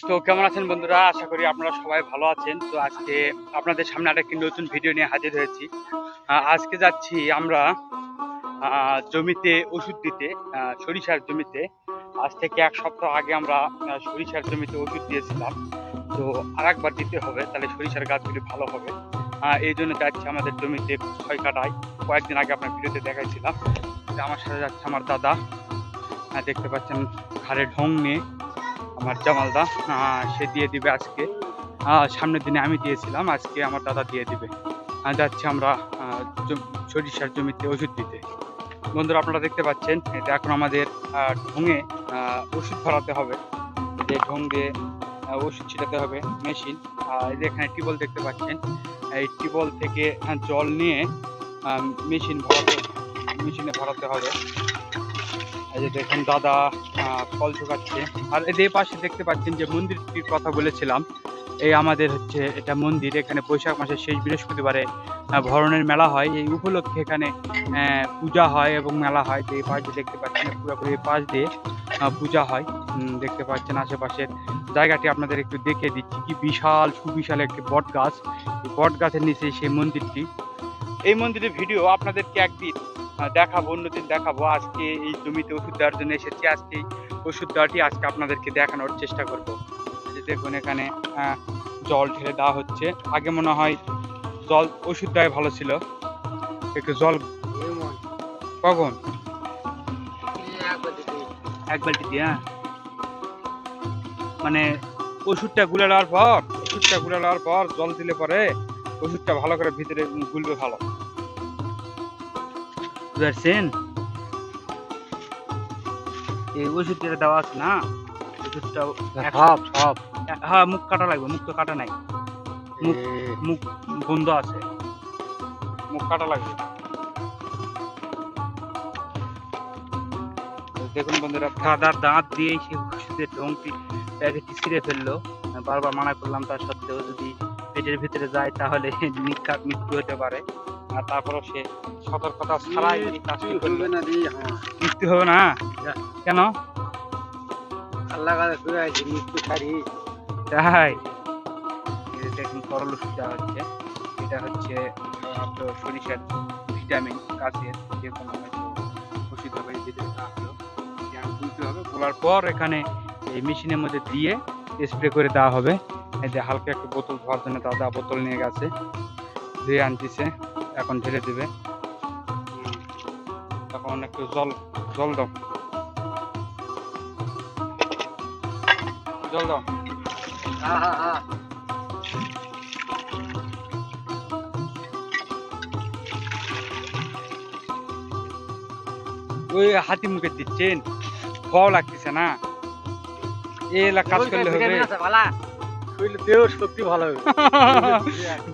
তো কেমন আছেন বন্ধুরা? আশা করি আপনারা সবাই ভালো আছেন। তো আজকে আপনাদের সামনে আরেকটি নতুন ভিডিও নিয়ে হাজির হয়েছি। আজকে যাচ্ছি আমরা জমিতে ওষুধ দিতে সরিষার জমিতে। আজ থেকে এক সপ্তাহ আগে আমরা সরিষার জমিতে ওষুধ দিয়েছিলাম। তো আরেকবার দিতে হবে, তাহলে সরিষার গাছগুলি ভালো হবে। এই জন্য যাচ্ছি আমাদের জমিতে ছয় কাটায়। কয়েকদিন আগে আপনার ভিডিওতে দেখাইছিলাম। আমার সাথে যাচ্ছে আমার দাদা। দেখতে পাচ্ছেন, ঘাড়ে ঢং নিয়ে। আমার জামালদা সে দিয়ে দিবে আজকে। সামনের দিনে আমি দিয়েছিলাম, আজকে আমার দাদা দিয়ে দিবে। যাচ্ছি আমরা সরিষার জমিতে ওষুধ দিতে। বন্ধুরা, আপনারা দেখতে পাচ্ছেন, এটা এখন আমাদের ঢোঙে ওষুধ ভরাতে হবে। যে ঢোং দিয়ে ওষুধ ছিটাতে হবে মেশিন। আর এখানে টিবল দেখতে পাচ্ছেন, এই টিবল থেকে জল নিয়ে মেশিন ভরাতে, মেশিনে ভরাতে হবে। এই যে দেখুন দাদা আহ, কল ঢোকাচ্ছে আর এদের পাশে দেখতে পাচ্ছেন যে মন্দিরটির কথা বলেছিলাম এই আমাদের হচ্ছে এটা মন্দির এখানে বৈশাখ মাসের শেষ বৃহস্পতিবারে ভরণের মেলা হয়। এই উপলক্ষে এখানে পূজা হয় এবং মেলা হয়। যে পাশ দিয়ে দেখতে পাচ্ছেন পুরোপুরি পাশ দিয়ে পূজা হয়। দেখতে পাচ্ছেন আশেপাশের জায়গাটি আপনাদের একটু দেখে দিচ্ছি। কি বিশাল সুবিশাল একটি বট গাছ। বট গাছের নিচে সেই মন্দিরটি। এই মন্দিরের ভিডিও আপনাদেরকে একদিন দেখাবো, অন্যদিন দেখাবো। আজকে এই জমিতে ওষুধ দেওয়ার জন্য এসেছি। আজকে ওষুধ দেওয়াটি আজকে আপনাদেরকে দেখানোর চেষ্টা করব। যে দেখুন এখানে জল ঢেলে দেওয়া হচ্ছে। আগে মনে হয় জল, ওষুধ দেওয়াই ভালো ছিল। একটু জল কখন? এক বালতি দিয়ে হ্যাঁ। মানে ওষুধটা গুলে নেওয়ার পর, ওষুধটা গুলে নেওয়ার পর জল দিলে পরে ওষুধটা ভালো করে ভিতরে গুলবে ভালো। বুঝতে পারছেন এই দেওয়া আছে না? ওষুধটা সব সব। হ্যাঁ মুখ কাটা লাগবে মুখ তো কাটা নাই। মুখ মুখ বন্ধ আছে। মুখ কাটা লাগবে। দেখুন বন্ধুরা দাদার দাঁত দিয়ে সে ওষুধের ঢংটি প্যাকেটটি ছিঁড়ে ফেলল। বারবার মানা করলাম তার সত্ত্বেও যদি পেটের ভিতরে যায় তাহলে নিক্ষাত মৃত্যু হতে পারে। আর তারপরও সে সতর্কতা ছাড়াই এই কাজটি করল। না দি হ্যাঁ। মৃত্যু হবে না। কেন? আল্লাহ মৃত্যু ছাড়ি। তাই? যে দেখুন তরল ওষুধ হচ্ছে? এটা হচ্ছে আপনার সরিষার ভিটামিন গাছের যে কোনো ওষুধ হবে তুলতে হবে তোলার পর এখানে এই মেশিনের মধ্যে দিয়ে স্প্রে করে দেওয়া হবে। এই যে হালকা একটা বোতল ধোয়ার জন্য দাদা বোতল নিয়ে গেছে। ধুয়ে আনতেছে। এখন ঢেলে দেবে। তখন একটু জল জল দাও। জল দাও। হ্যাঁ হ্যাঁ হ্যাঁ ওই হাতি মুখে দিচ্ছেন। খাওয়া লাগতেছে না? এলাকা কাজ করলে হবে। শক্তি ভালো হবে।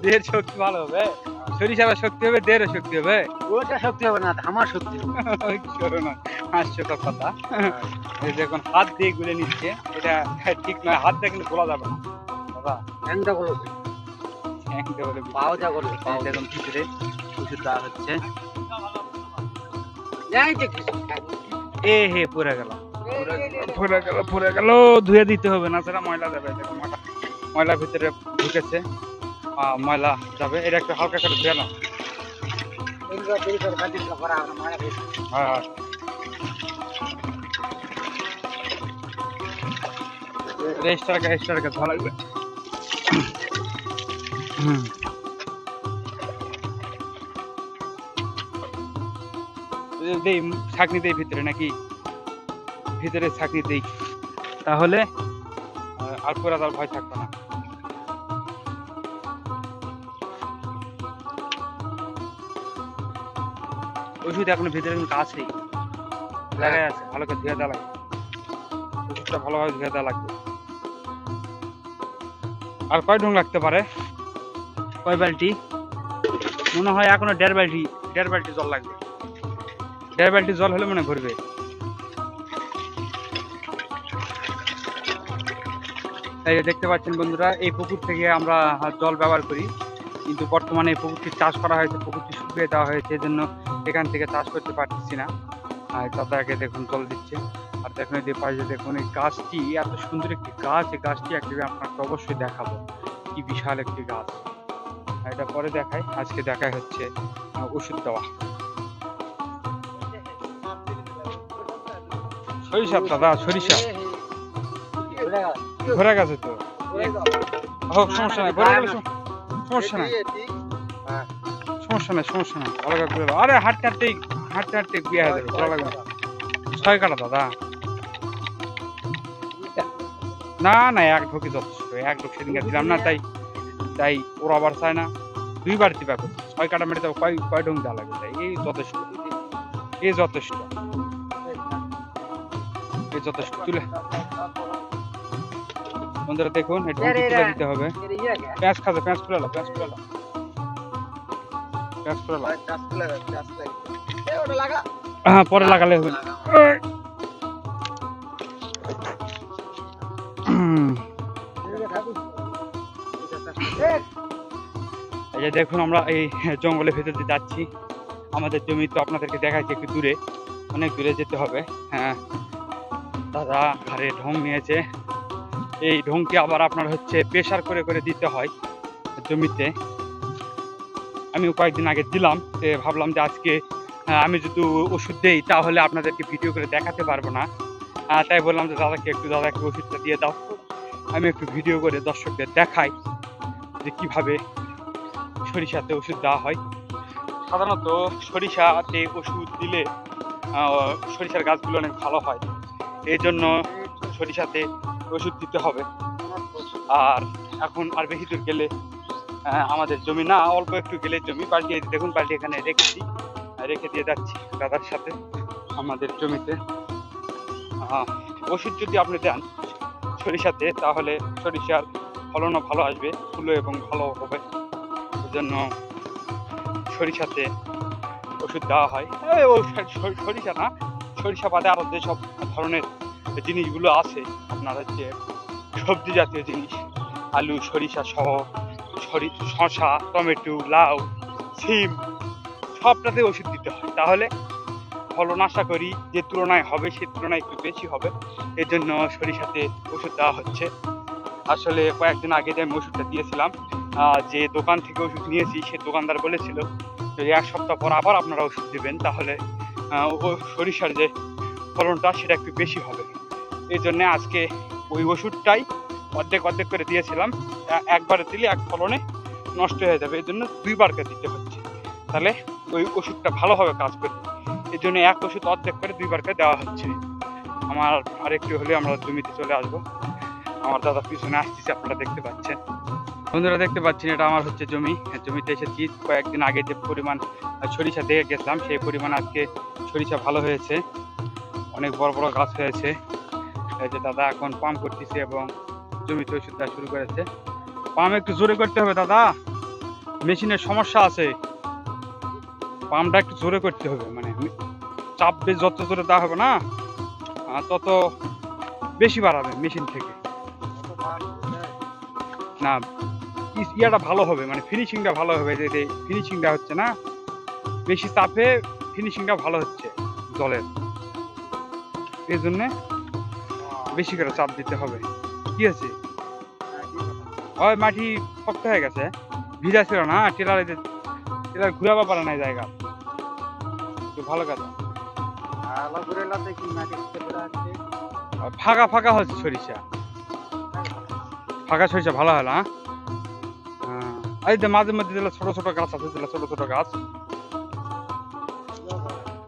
দেহের শক্তি ভালো হবে। সরিষার শক্তি হবে দেহের শক্তি হবে। ওটা শক্তি হবে না আমার শক্তি হবে। ওই না হাস্যকর কথা। এই দেখুন হাত দিয়ে গুলে নিচ্ছে এটা ঠিক নয় হাত দিয়ে কিন্তু যাবে না। পাওটা করল এই দেখুন ভিতরে দেওয়া হচ্ছে। এ হে পড়ে গেল। পড়ে গেল। পড়ে গেল ধুয়ে দিতে হবে না সেটা ময়লা যাবে ময়লা ময়লা ভিতরে ঢুকেছে। ময়লা যাবে। এটা একটু হালকা করে রেজিস্টারকে ধোয়া লাগবে। হুম দেই ছাকনি দেই ভিতরে নাকি? ভিতরে ছাকনি দেই। তাহলে আর পুরা তার ভয় থাকবে না। ওষুধ এখন ভিতরে কিন্তু আছেই লাগাই আছে, ভালো করে ধুয়ে দেওয়া লাগবে। ওষুধটা ভালোভাবে ধুয়ে দেওয়া লাগবে। আর কয় ঢং লাগতে পারে? কয় বালতি? মনে হয় এখনও দেড় বালতি দেড় বালতি জল লাগবে। দেড় বালতি জল হলে মনে ভরবে। এই দেখতে পাচ্ছেন বন্ধুরা, এই পুকুর থেকে আমরা জল ব্যবহার করি। কিন্তু বর্তমানে এই পুকুরটি চাষ করা হয়েছে পুকুরটি শুকিয়ে দেওয়া হয়েছে এজন্য এখান থেকে চাষ করতে পারতেছি না। আর দাদাকে দেখুন জল দিচ্ছে। আর দেখুন এই পাশে দেখুন এই গাছটি এত সুন্দর একটি গাছ এই গাছটি একদিকে আপনাকে অবশ্যই দেখাবো। কি বিশাল একটি গাছ। এটা পরে দেখাই আজকে দেখাই হচ্ছে ওষুধ দেওয়া। সরিষা দাদা সরিষা। ঘোরা গেছে তো? হোক সমস্যা নাই ঘোরা গেলে সমস্যা নাই। সমস্যা নাই সমস্যা নাই। আলাদা করে। আরে হাঁটতে হাঁটতেই হাঁটতে হাঁটতে বিয়ে হয়ে যাবে ভালো লাগবে ছয় কাটা দাদা। না না এক ঢোকে যথেষ্ট। এক ঢোক সেদিনকে দিলাম না তাই তাই ওরা আবার চায় না। দুইবার দিবা করছে ছয় কাটা মেরে দেবো কয় কয় ঢোক দেওয়া লাগবে তাই। এই যথেষ্ট। এই যথেষ্ট। এই যথেষ্ট। তুলে বন্ধুরা দেখুন তুলে দিতে হবে। পেঁয়াজ খাবে পেঁয়াজ খুলে লো পেঁয়াজ খুলে খুলে লো হ্যাঁ পরে লাগালে হবে। হুম, এই যে দেখুন আমরা এই জঙ্গলের ভেতর দিয়ে যাচ্ছি। আমাদের জমি তো আপনাদেরকে দেখাচ্ছি একটু দূরে। অনেক দূরে যেতে হবে। হ্যাঁ। দাদা ঘাড়ে ঢং নিয়েছে। এই ঢংকে আবার আপনার হচ্ছে প্রেশার করে করে দিতে হয় জমিতে। আমি কয়েকদিন আগে দিলাম ভাবলাম যে আজকে আমি যদি ওষুধ দেই তাহলে আপনাদেরকে ভিডিও করে দেখাতে পারব না। তাই বললাম যে দাদাকে একটু দাদাকে ওষুধটা দিয়ে দাও। আমি একটু ভিডিও করে দর্শকদের দেখাই যে কীভাবে সরিষাতে ওষুধ দেওয়া হয়। সাধারণত সরিষাতে ওষুধ দিলে সরিষার গাছগুলো অনেক ভালো হয়। এই জন্য সরিষাতে ওষুধ দিতে হবে। আর এখন আর বেশি দূর গেলে আমাদের জমি না, অল্প একটু গেলে জমি। এই দেখুন বালতি এখানে রেখেছি আর রেখে দিয়ে যাচ্ছি দাদার সাথে, আমাদের জমিতে। ওষুধ যদি আপনি দেন সরিষাতে তাহলে সরিষার ফলনও ভালো আসবে, ফুলও এবং ভালো হবে। জন্য সরিষাতে ওষুধ দেওয়া হয়। সরিষা না, সরিষা বাদে আরও যেসব ধরনের জিনিসগুলো আছে আপনার হচ্ছে সবজি জাতীয় জিনিস, আলু, সরিষা সহ সরি শশা, টমেটো, লাউ, সিম, সবটাতে ওষুধ দিতে হয়। তাহলে ফলন আশা করি যে তুলনায় হবে, সে তুলনায় একটু বেশি হবে। এর জন্য সরিষাতে ওষুধ দেওয়া হচ্ছে। আসলে কয়েকদিন আগে যে আমি ওষুধটা দিয়েছিলাম যে দোকান থেকে ওষুধ নিয়েছি, সে দোকানদার বলেছিল যদি এক সপ্তাহ পর আবার আপনারা ওষুধ দেবেন, তাহলে সরিষার যে ফলনটা সেটা একটু বেশি হবে। এই জন্যে আজকে ওই ওষুধটাই অর্ধেক অর্ধেক করে দিয়েছিলাম। একবারে দিলে এক ফলনে নষ্ট হয়ে যাবে। এই জন্য দুইবারকে দিতে হচ্ছে। তাহলে ওই ওষুধটা ভালোভাবে কাজ করবে এই জন্য এক ওষুধ অর্ধেক করে দুইবারকে দেওয়া হচ্ছে। আমার আরেকটু হলে আমরা জমিতে চলে আসব। আমার দাদা পিছনে আসতেছে, আপনারা দেখতে পাচ্ছেন। বন্ধুরা দেখতে পাচ্ছেন, এটা আমার হচ্ছে জমি। জমিতে এসেছি। কয়েকদিন আগে যে পরিমাণ সরিষা দিয়ে গেছিলাম, সেই পরিমাণ আজকে সরিষা ভালো হয়েছে। অনেক বড় বড় গাছ হয়েছে। যে দাদা এখন পাম্প করতেছে এবং জমিতে ওষুধ দেওয়া শুরু করেছে। পাম্প একটু জোরে করতে হবে, দাদা। মেশিনের সমস্যা আছে। পাম্পটা একটু জোরে করতে হবে মানে চাপ বেশ যত জোরে দেওয়া হবে না তত বেশি বাড়াবে মেশিন থেকে। না ইয়াটা ভালো হবে মানে ফিনিশিংটা ভালো হবে, যে ফিনিশিংটা হচ্ছে না, বেশি চাপে ফিনিশিংটা ভালো হচ্ছে জলের। এই জন্যে বেশি করে চাপ দিতে হবে। কি আছে ওই মাটি শক্ত হয়ে গেছে। ভিজা ছিল না, টেলার টেলার ঘুরাবা পারে না জায়গা। তো ভালো কথা। ফাঁকা ফাঁকা হচ্ছে সরিষা। ফাঁকা সরিষা ভালো হয় না হ্যাঁ। এই মাঝে মধ্যে দিলে ছোট ছোট গাছ আছে দিলে ছোট ছোট গাছ,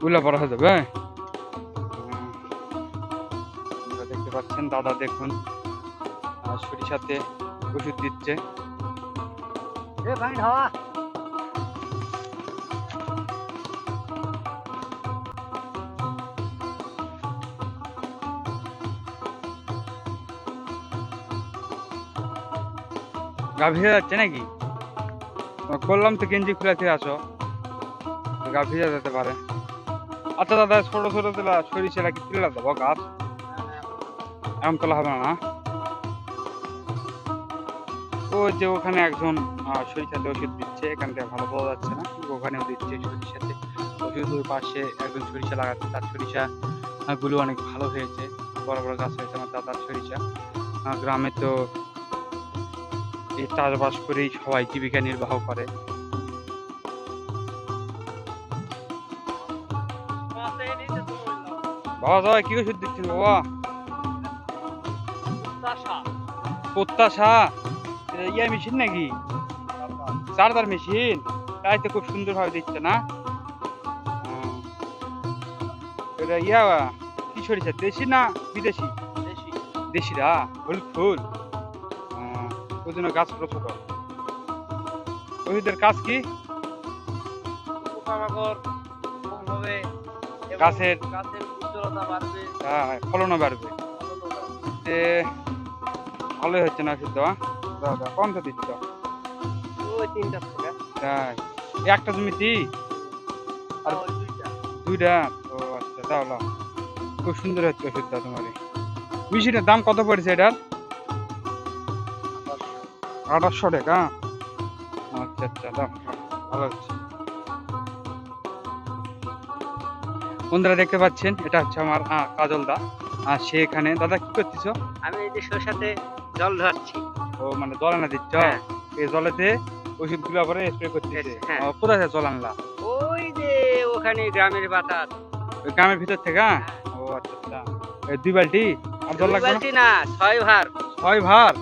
ওগুলো বড় হয়ে যাবে দেখতে পাচ্ছেন, দাদা দেখুন। সরিষাতে ওষুধ দিচ্ছে। গা ভিজে যাচ্ছে নাকি? করলাম তো গেঞ্জি খুলে থেকে আসো। তো গা ভিজে যেতে পারে। আচ্ছা দাদা ছোট ছোট তোলা সরিষা কি তুলে দেবো? গাছ? এমন তোলা হবে না? ও যে ওখানে একজন সরিষাতে ওষুধ দিচ্ছে এখান থেকে ভালো বোঝা যাচ্ছে না ওখানেও দিচ্ছে সরিষাতে ওষুধ ওই পাশে একজন সরিষা লাগাচ্ছে তার সরিষা গুলো অনেক ভালো হয়েছে বড় বড় গাছ হয়েছে আমার দাদার সরিষা। গ্রামে তো এই চাষবাস করেই সবাই জীবিকা নির্বাহ করে। বাবা দাদা কি ওষুধ দিচ্ছেন বাবা? প্রত্যাশা? ইয়া মেশিন নাকি? Charger machine? তাই তো খুব সুন্দর ভাবে দিচ্ছে না? হুম। এটা ইয়া কি সরিষা দেশি না বিদেশি? দেশিরা? হলুদ ফুল? ওই জন্য গাছ ছোট ছোট। ওষুধের কাজ কি? গাছের বাড়বে। হ্যাঁ, ফলনও বাড়বে। ভালোই হচ্ছে না ওষুধ দেওয়া? দাদা কম তো দিচ্ছ ওই তিনটা তাই একটা আর ওই দুইটা। ও আচ্ছা তাহলে খুব সুন্দর হচ্ছে ওষুধটা তোমার মেশিনের দাম কত পড়েছে এটার? আঠাশশো টাকা আচ্ছা আচ্ছা দাম ভালো হচ্ছে। বন্ধুরা দেখতে পাচ্ছেন এটা হচ্ছে আমার কাজল দা। আর সে এখানে দাদা কি করতেছো? আমি এই যে শসাতে জল ধরছি। ও মানে জল আনা দিচ্ছ? হ্যাঁ। এই জলেতে ওষুধগুলো পরে স্প্রে করতেছে। হ্যাঁ। কোথায় থেকে জল আনলা? ওই যে ওখানে গ্রামের বাতাস। গ্রামের ভিতর থেকে হ্যাঁ। ও আচ্ছা আচ্ছা। দুই বালতি? আর জল লাগবে না? না ছয় ভার। ছয় ভার?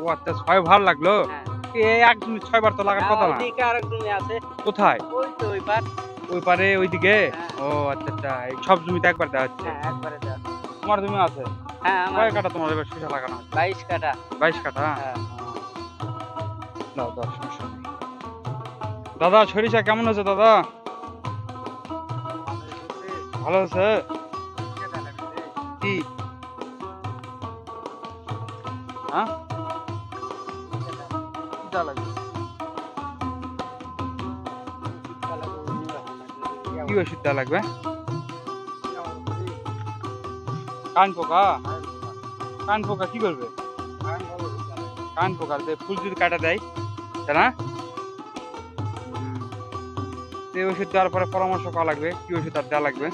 ও আচ্ছা ছয় ভার লাগল? একদম ছয় বার তো লাগার কথা না? আছে। কোথায়? ওই তো ওই পার ওই পারে ওইদিকে। ও আচ্ছা আচ্ছা। সব জমিতে একবার দেওয়া হচ্ছে। একবারে দেওয়া। তোমার জমি আছে? হ্যাঁ আমার কয় কাটা লাগানো আছে? বাইশ কাটা বাইশ কাটা হ্যাঁ সমস্যা দাদা সরিষা কেমন হয়েছে দাদা? ভালো আছে? কি? হ্যাঁ? কি ওষুধ দেওয়া লাগবে? কান পোকা কান পোকা কি করবে? কান পোকা ফুল যদি কাটা দেয় তাই না? এই ওষুধ দেওয়ার পরে পরামর্শ করা লাগবে কি ওষুধ আর দেওয়া লাগবে?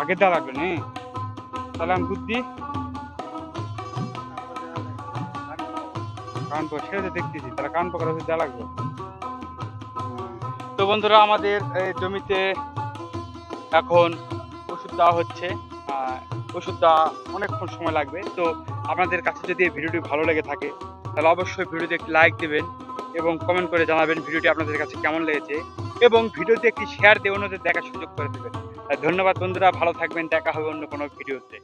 আগে দেওয়া লাগবে নি? তাহলে আমি বুদ্ধি কান পোকা সেটা তো দেখতেছি তাহলে কান পোকার ওষুধ দেওয়া লাগবে। তো বন্ধুরা আমাদের এই জমিতে এখন ওষুধ দেওয়া হচ্ছে ওষুধ দেওয়া অনেকক্ষণ সময় লাগবে। তো আপনাদের কাছে যদি এই ভিডিওটি ভালো লেগে থাকে, তাহলে অবশ্যই ভিডিওতে একটি লাইক দেবেন এবং কমেন্ট করে জানাবেন ভিডিওটি আপনাদের কাছে কেমন লেগেছে এবং ভিডিওতে একটি শেয়ার দিয়ে অন্যদের দেখার সুযোগ করে দেবেন। ধন্যবাদ বন্ধুরা, ভালো থাকবেন, দেখা হবে অন্য কোনো ভিডিওতে।